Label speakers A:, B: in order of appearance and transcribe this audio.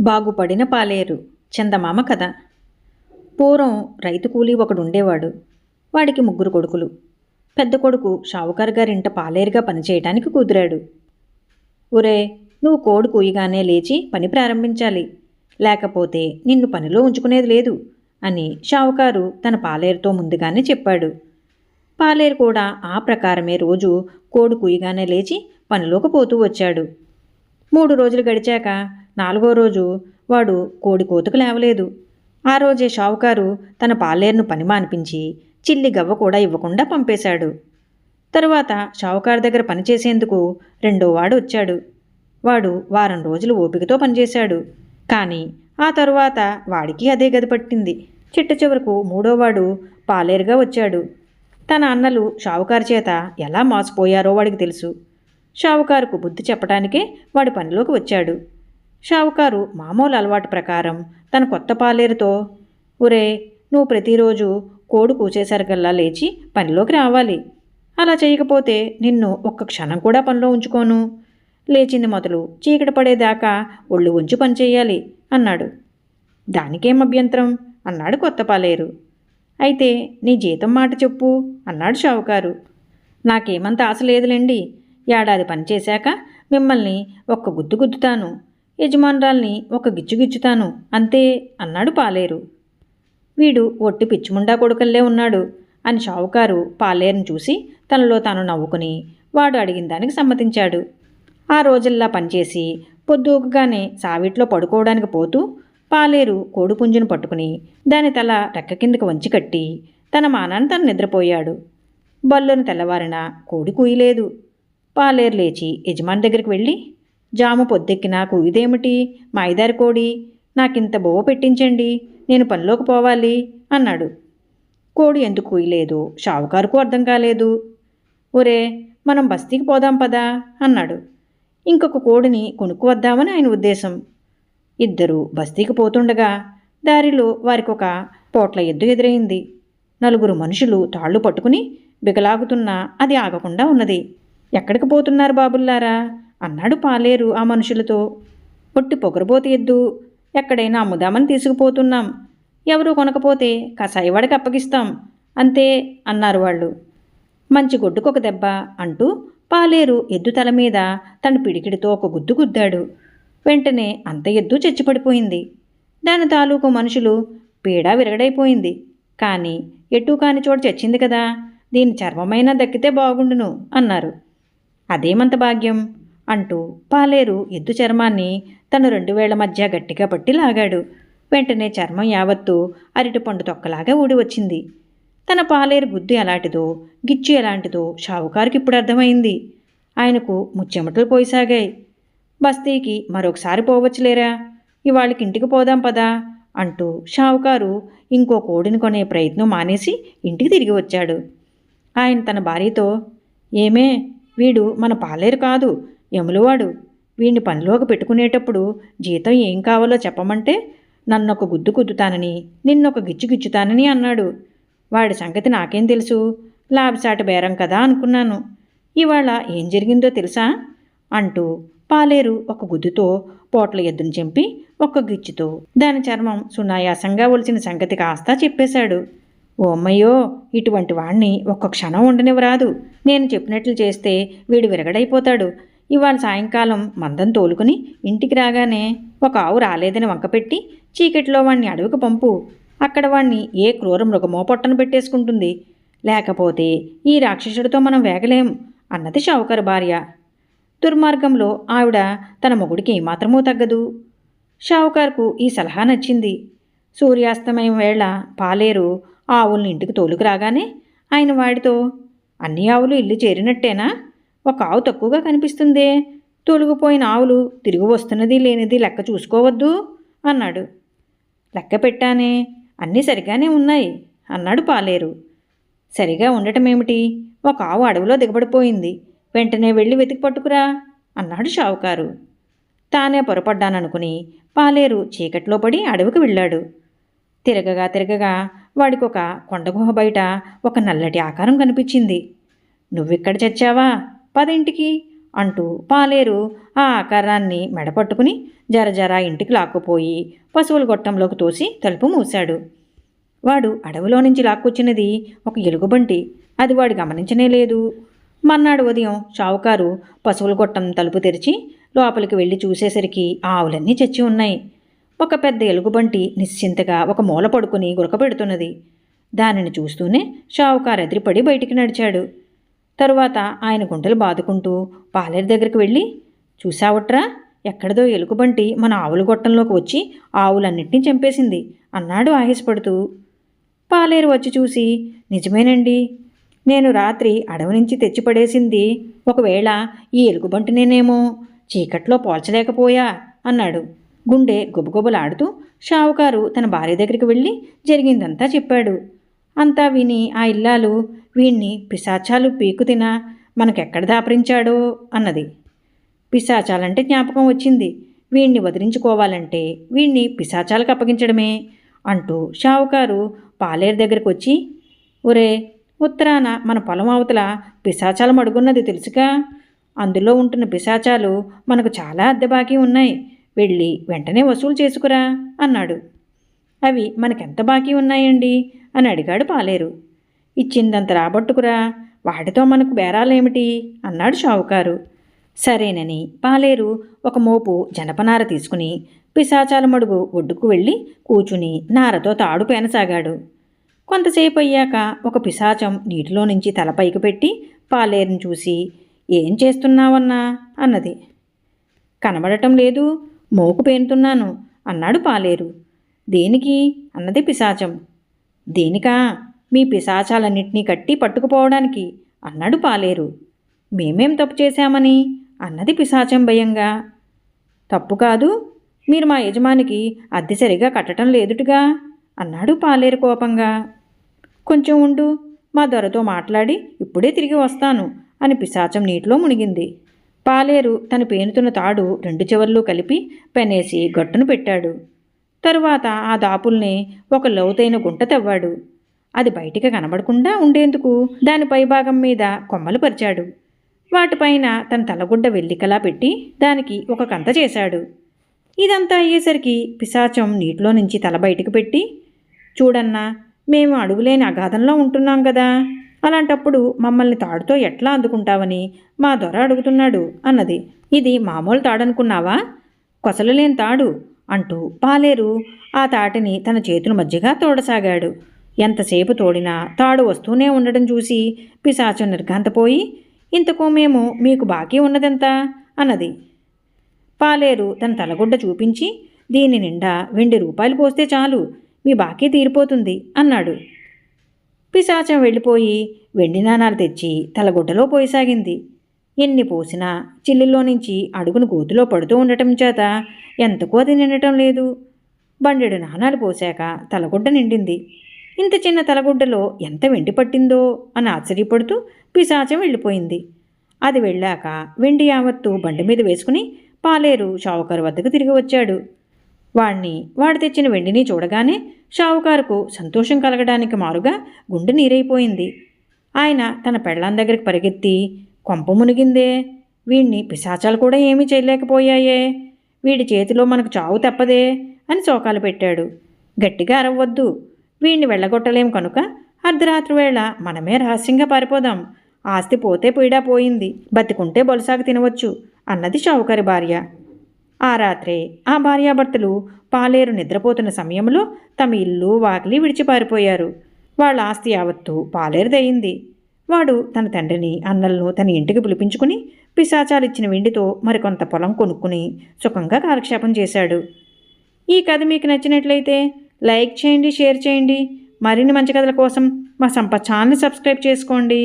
A: బాగుపడిన పాలేరు. చందమామ కథ. పూర్వం రైతు కూలీ ఒకడు ఉండేవాడు వాడికి ముగ్గురు కొడుకులు. పెద్ద కొడుకు షావుకార్ గారింట పాలేరుగా పనిచేయటానికి కుదిరాడు. ఒరే నువ్వు కోడి కూయగానే లేచి పని ప్రారంభించాలి. లేకపోతే నిన్ను పనిలో ఉంచుకునేది లేదు అని షావుకారు తన పాలేరుతో ముందుగానే చెప్పాడు. పాలేరు కూడా ఆ ప్రకారమే రోజు కోడి కూయగానే లేచి పనిలోకి పోతూ వచ్చాడు. మూడు రోజులు గడిచాక నాలుగో రోజు వాడు కోడి కోతకు లేవలేదు. ఆ రోజే షావుకారు తన పాలేరును పని మానిపించి చిల్లి గవ్వ కూడా ఇవ్వకుండా పంపేశాడు. తరువాత షావుకారు దగ్గర పనిచేసేందుకు రెండో వాడు వచ్చాడు. వాడు వారం రోజులు ఓపికతో పనిచేశాడు. కానీ ఆ తరువాత వాడికి అదే గది పట్టింది. చిట్ట చివరకు మూడోవాడు పాలేరుగా వచ్చాడు. తన అన్నలు షావుకారు చేత ఎలా మోసపోయారో వాడికి తెలుసు. షావుకారుకు బుద్ధి చెప్పడానికే వాడి పనిలోకి వచ్చాడు. షావుకారు మామూలు అలవాటు ప్రకారం తన కొత్త పాలేరుతో ఒరే నువ్వు ప్రతిరోజు కోడు కూచేసరికల్లా లేచి పనిలోకి రావాలి. అలా చేయకపోతే నిన్ను ఒక్క క్షణం కూడా పనిలో ఉంచుకోను. లేచింది మొదలు చీకటి పడేదాకా ఒళ్ళు ఉంచి పనిచేయాలి అన్నాడు. దానికేం అభ్యంతరం? అన్నాడు కొత్త పాలేరు. అయితే నీ జీతం మాట చెప్పు అన్నాడు షావుకారు. నాకేమంత ఆశ లేదులేండి. ఏడాది పనిచేశాక మిమ్మల్ని ఒక్క గుద్దు గుద్దుతాను. యజమానురాల్ని ఒక గిచ్చుగిచ్చుతాను అంతే అన్నాడు పాలేరు. వీడు ఒట్టి పిచ్చిముండా కొడుకల్లే ఉన్నాడు అని షావుకారు పాలేరును చూసి తనలో తాను నవ్వుకుని వాడు అడిగిన దానికి సమ్మతించాడు. ఆ రోజుల్లా పనిచేసి పొద్దుగానే సావిట్లో పడుకోవడానికి పోతూ పాలేరు కోడిపుంజును పట్టుకుని దాని తల రెక్క కిందకు వంచి కట్టి తన మానాన్ని తను నిద్రపోయాడు. బల్లును తెల్లవారిన కోడి కూయలేదు పాలేరు లేచి యజమాని దగ్గరికి వెళ్ళి జాము పొద్దెక్కిన కూయిదేమిటి మా ఐదారు కోడి నాకింత బొవ్వ పెట్టించండి నేను పనిలోకి పోవాలి అన్నాడు. కోడి ఎందుకు కూయలేదు షావుకారుకు అర్థం కాలేదు. ఒరే మనం బస్తీకి పోదాం పదా అన్నాడు. ఇంకొక కోడిని కొనుక్కు వద్దామని ఆయన ఉద్దేశం. ఇద్దరు బస్తీకి పోతుండగా దారిలో వారికి ఒక పోట్ల ఎద్దు ఎదురైంది. నలుగురు మనుషులు తాళ్ళు పట్టుకుని బిగలాగుతున్నా అది ఆగకుండా ఉన్నది. ఎక్కడికి పోతున్నారు బాబుల్లారా? అన్నాడు పాలేరు ఆ మనుషులతో. పొట్టి పొగరబోతి ఎద్దు ఎక్కడైనా అమ్ముదామని తీసుకుపోతున్నాం. ఎవరు కొనకపోతే కసాయివాడికి అప్పగిస్తాం అంతే అన్నారు వాళ్ళు. మంచి గొడ్డుకొక దెబ్బ అంటూ పాలేరు ఎద్దు తల మీద తన పిడికిడితో ఒక గుద్దు గుద్దాడు. వెంటనే అంత ఎద్దు చచ్చిపడిపోయింది. దాని తాలూకు మనుషులు పీడా విరగడైపోయింది. కానీ ఎటు కాని చోట చచ్చింది కదా దీని చర్మమైనా దక్కితే బాగుండును అన్నారు. అదేమంత భాగ్యం? అంటూ పాలేరు ఎద్దు చర్మాన్ని తను రెండు వేళ్ళ మధ్య గట్టిగా పట్టి లాగాడు. వెంటనే చర్మం యావత్తు అరటిపండు తొక్కలాగా ఊడి వచ్చింది. తన పాలేరు బుద్ధి ఎలాంటిదో గిచ్చు ఎలాంటిదో షావుకారుకి ఇప్పుడు అర్థమైంది. ఆయనకు ముచ్చెమటలు పోయిసాగాయి. బస్తీకి మరొకసారి పోవచ్చులేరా? ఇవాళకి ఇంటికి పోదాం పదా? అంటూ షావుకారు ఇంకో కోడిని కొనే ప్రయత్నం మానేసి ఇంటికి తిరిగి వచ్చాడు. ఆయన తన భార్యతో ఏమే వీడు మన పాలేరు కాదు. యములవాడు వీడిని పనిలోకి పెట్టుకునేటప్పుడు జీతం ఏం కావాలో చెప్పమంటే నన్నొక గుద్దు కుద్దుతానని నిన్నొక గిచ్చు గిచ్చుతానని అన్నాడు. వాడి సంగతి నాకేం తెలుసు? లాభసాటి బేరం కదా అనుకున్నాను. ఇవాళ ఏం జరిగిందో తెలుసా? అంటూ పాలేరు ఒక గుద్దుతో పోట్ల ఎద్దును చెంపి ఒక్క గిచ్చుతో దాని చర్మం సునాయాసంగా ఒలిచిన సంగతి కాస్తా చెప్పేశాడు. ఓ అమ్మయ్యో ఇటువంటి వాణ్ణి ఒక్క క్షణం ఉండనివ్వరాదు. నేను చెప్పినట్లు చేస్తే వీడు విరగడైపోతాడు. ఇవాళ సాయంకాలం మందం తోలుకుని ఇంటికి రాగానే ఒక ఆవు రాలేదని వంకపెట్టి చీకటిలో వాణ్ణి అడవికి పంపు. అక్కడ వాణ్ణి ఏ క్రూర మృగమో పొట్టను పెట్టేసుకుంటుంది. లేకపోతే ఈ రాక్షసుడితో మనం వేగలేం అన్నది షావుకర్ భార్య. దుర్మార్గంలో ఆవిడ తన మొగుడికి ఏమాత్రమూ తగ్గదు. షావుకార్కు ఈ సలహా నచ్చింది. సూర్యాస్తమయం వేళ పాలేరు ఆవుల్ని ఇంటికి తోలుకు రాగానే ఆయన వాడితో అన్ని ఆవులు ఇల్లు చేరినట్టేనా? ఒక ఆవు తక్కువగా కనిపిస్తుందే. తొలగిపోయిన ఆవులు తిరిగి వస్తున్నది లేనిది లెక్క చూసుకోవద్దు అన్నాడు. లెక్క పెట్టానే. అన్నీ సరిగానే ఉన్నాయి అన్నాడు పాలేరు. సరిగా ఉండటమేమిటి? ఒక ఆవు అడవిలో దిగబడిపోయింది. వెంటనే వెళ్ళి వెతికి పట్టుకురా అన్నాడు షావుకారు. తానే పొరపడ్డాననుకుని పాలేరు చీకట్లో పడి అడవికి వెళ్ళాడు. తిరగగా తిరగగా వాడికొక కొండగుహ బయట ఒక నల్లటి ఆకారం కనిపించింది. నువ్విక్కడ చచ్చావా? పదింటికి అంటూ పాలేరు ఆ ఆకారాన్ని మెడపట్టుకుని జరజర ఇంటికి లాక్కుపోయి పశువుల గొట్టంలోకి తోసి తలుపు మూశాడు. వాడు అడవిలో నుంచి లాక్కొచ్చినది ఒక ఎలుగుబంటి. అది వాడు గమనించనే లేదు. మర్నాడు ఉదయం షావుకారు పశువుల గొట్టం తలుపు తెరిచి లోపలికి వెళ్ళి చూసేసరికి ఆవులన్నీ చచ్చి ఉన్నాయి. ఒక పెద్ద ఎలుగుబంటి నిశ్చింతగా ఒక మూల పడుకుని గురకపెడుతున్నది దానిని చూస్తూనే షావుకారు ఎదిరిపడి బయటికి నడిచాడు. తరువాత ఆయన గుండెలు బాదుకుంటూ పాలేరు దగ్గరికి వెళ్ళి చూసావట్రా ఎక్కడదో ఎలుగుబంటి మన ఆవుల గొట్టంలోకి వచ్చి ఆవులన్నింటినీ చంపేసింది అన్నాడు ఆయాసపడుతూ. పాలేరు వచ్చి చూసి నిజమేనండి నేను రాత్రి అడవి నుంచి తెచ్చిపడేసింది ఒకవేళ ఈ ఎలుగుబంటి నేనేమో చీకట్లో పోల్చలేకపోయా అన్నాడు. గుండె గుబగుబలాడుతూ షావుకారు తన భార్య దగ్గరికి వెళ్ళి జరిగిందంతా చెప్పాడు. అంతా విని ఆ ఇల్లాలు వీణ్ణి పిశాచాలు పీకు తిన మనకెక్కడ దాపరించాడో అన్నది. పిశాచాలంటే జ్ఞాపకం వచ్చింది. వీణ్ణి వదిలించుకోవాలంటే వీణ్ణి పిశాచాలకు అప్పగించడమే అంటూ షావుకారు పాలేరు దగ్గరకు వచ్చి ఒరే ఉత్తరాన మన పొలం అవతల పిశాచాలం అడుగున్నది తెలుసుగా అందులో ఉంటున్న పిశాచాలు మనకు చాలా అద్దె బాకీ ఉన్నాయి. వెళ్ళి వెంటనే వసూలు చేసుకురా అన్నాడు. అవి మనకెంత బాకీ ఉన్నాయండి? అని అడిగాడు పాలేరు. ఇచ్చిందంత రాబట్టుకురా వాటితో మనకు బేరాలేమిటి? అన్నాడు షావుకారు. సరేనని పాలేరు ఒక మోపు జనపనార తీసుకుని పిశాచాల మడుగు ఒడ్డుకు వెళ్ళి కూచుని నారతో తాడు పేనసాగాడు కొంతసేపు అయ్యాక ఒక పిశాచం నీటిలో నుంచి తలపైకి పెట్టి పాలేరుని చూసి ఏం చేస్తున్నావన్నా? అన్నది. కనబడటం లేదు మోకు పేనుతున్నాను అన్నాడు పాలేరు. దేనికి? అన్నది పిశాచం. దేనికా? మీ పిశాచాలన్నింటినీ కట్టి పట్టుకుపోవడానికి అన్నాడు పాలేరు. మేమేం తప్పు చేశామని? అన్నది పిశాచం భయంగా. తప్పు కాదు. మీరు మా యజమానికి అద్దె సరిగా కట్టడం లేదుటుగా? అన్నాడు పాలేరు కోపంగా. కొంచెం ఉండు. మా దొరతో మాట్లాడి ఇప్పుడే తిరిగి వస్తాను అని పిశాచం నీటిలో మునిగింది. పాలేరు తను పేనుతున్న తాడు రెండు చివర్లు కలిపి పెనేసి గట్టును పెట్టాడు. తరువాత ఆ దాపుల్ని ఒక లోతైన గుంట తవ్వాడు. అది బయటికి కనబడకుండా ఉండేందుకు దాని పైభాగం మీద కొమ్మలు పరిచాడు. వాటిపైన తన తలగుడ్డ వెల్లికలా పెట్టి దానికి ఒక కంత చేశాడు. ఇదంతా అయ్యేసరికి పిశాచం నీటిలో నుంచి తల బయటకు పెట్టి చూడన్నా మేము అడుగులేని అగాధంలో ఉంటున్నాం కదా అలాంటప్పుడు మమ్మల్ని తాడుతో ఎట్లా అందుకుంటావని మా దొర అడుగుతున్నాడు అన్నది. ఇది మామూలు తాడనుకున్నావా? కొసలులేని తాడు. అంటూ పాలేరు ఆ తాటిని తన చేతుల మధ్యగా తోడసాగాడు. ఎంతసేపు తోడినా తాడు వస్తూనే ఉండడం చూసి పిశాచం నిర్ఘాంతపోయి ఇంతకు మేము మీకు బాకీ ఉన్నదెంత? అన్నది. పాలేరు తన తలగుడ్డ చూపించి దీని నిండా వెండి రూపాయలు పోస్తే చాలు మీ బాకీ తీరిపోతుంది అన్నాడు. పిశాచం వెళ్ళిపోయి వెండి నాణాలు తెచ్చి తలగుడ్డలో పోయసాగింది. ఎన్ని పోసినా చిల్లులో నుంచి అడుగును గోతులో పడుతూ ఉండటం చేత ఎంతకో అది నిండటం లేదు. బండెడు నాణాలు పోశాక తలగుడ్డ నిండింది. ఇంత చిన్న తలగుడ్డలో ఎంత వెండి పట్టిందో అని ఆశ్చర్యపడుతూ పిశాచం వెళ్ళిపోయింది. అది వెళ్ళాక వెండి యావత్తు బండి మీద వేసుకుని పాలేరు షావుకారు వద్దకు తిరిగి వచ్చాడు. వాణ్ణి వాడు తెచ్చిన వెండిని చూడగానే షావుకారుకు సంతోషం కలగడానికి మారుగా గుండె నీరైపోయింది. ఆయన తన పెళ్ళాం దగ్గరికి పరిగెత్తి కొంప మునిగిందే. వీణ్ణి పిశాచాలు కూడా ఏమీ చేయలేకపోయాయే. వీడి చేతిలో మనకు చావు తప్పదే అని చోకాలు పెట్టాడు. గట్టిగా అరవద్దు. వీణ్ణి వెళ్ళగొట్టలేం కనుక అర్ధరాత్రి వేళ మనమే రహస్యంగా పారిపోదాం. ఆస్తి పోతే పీడా పోయింది. బతికుంటే బొలసాగు తినవచ్చు అన్నది షావుకారి భార్య. ఆ రాత్రే ఆ భార్యాభర్తలు పాలేరు నిద్రపోతున్న సమయంలో తమ ఇల్లు వాకిలి విడిచి పారిపోయారు. వాళ్ళ ఆస్తి యావత్తు పాలేరుదయింది. వాడు తన తండ్రిని అన్నలను తన ఇంటికి పిలిపించుకుని పిశాచాలిచ్చిన వెండితో మరికొంత పొలం కొనుక్కుని సుఖంగా కాలక్షేపం చేశాడు. ఈ కథ మీకు నచ్చినట్లయితే లైక్ చేయండి షేర్ చేయండి. మరిన్ని మంచి కథల కోసం మా సంపత్ ఛానల్ సబ్స్క్రైబ్ చేసుకోండి.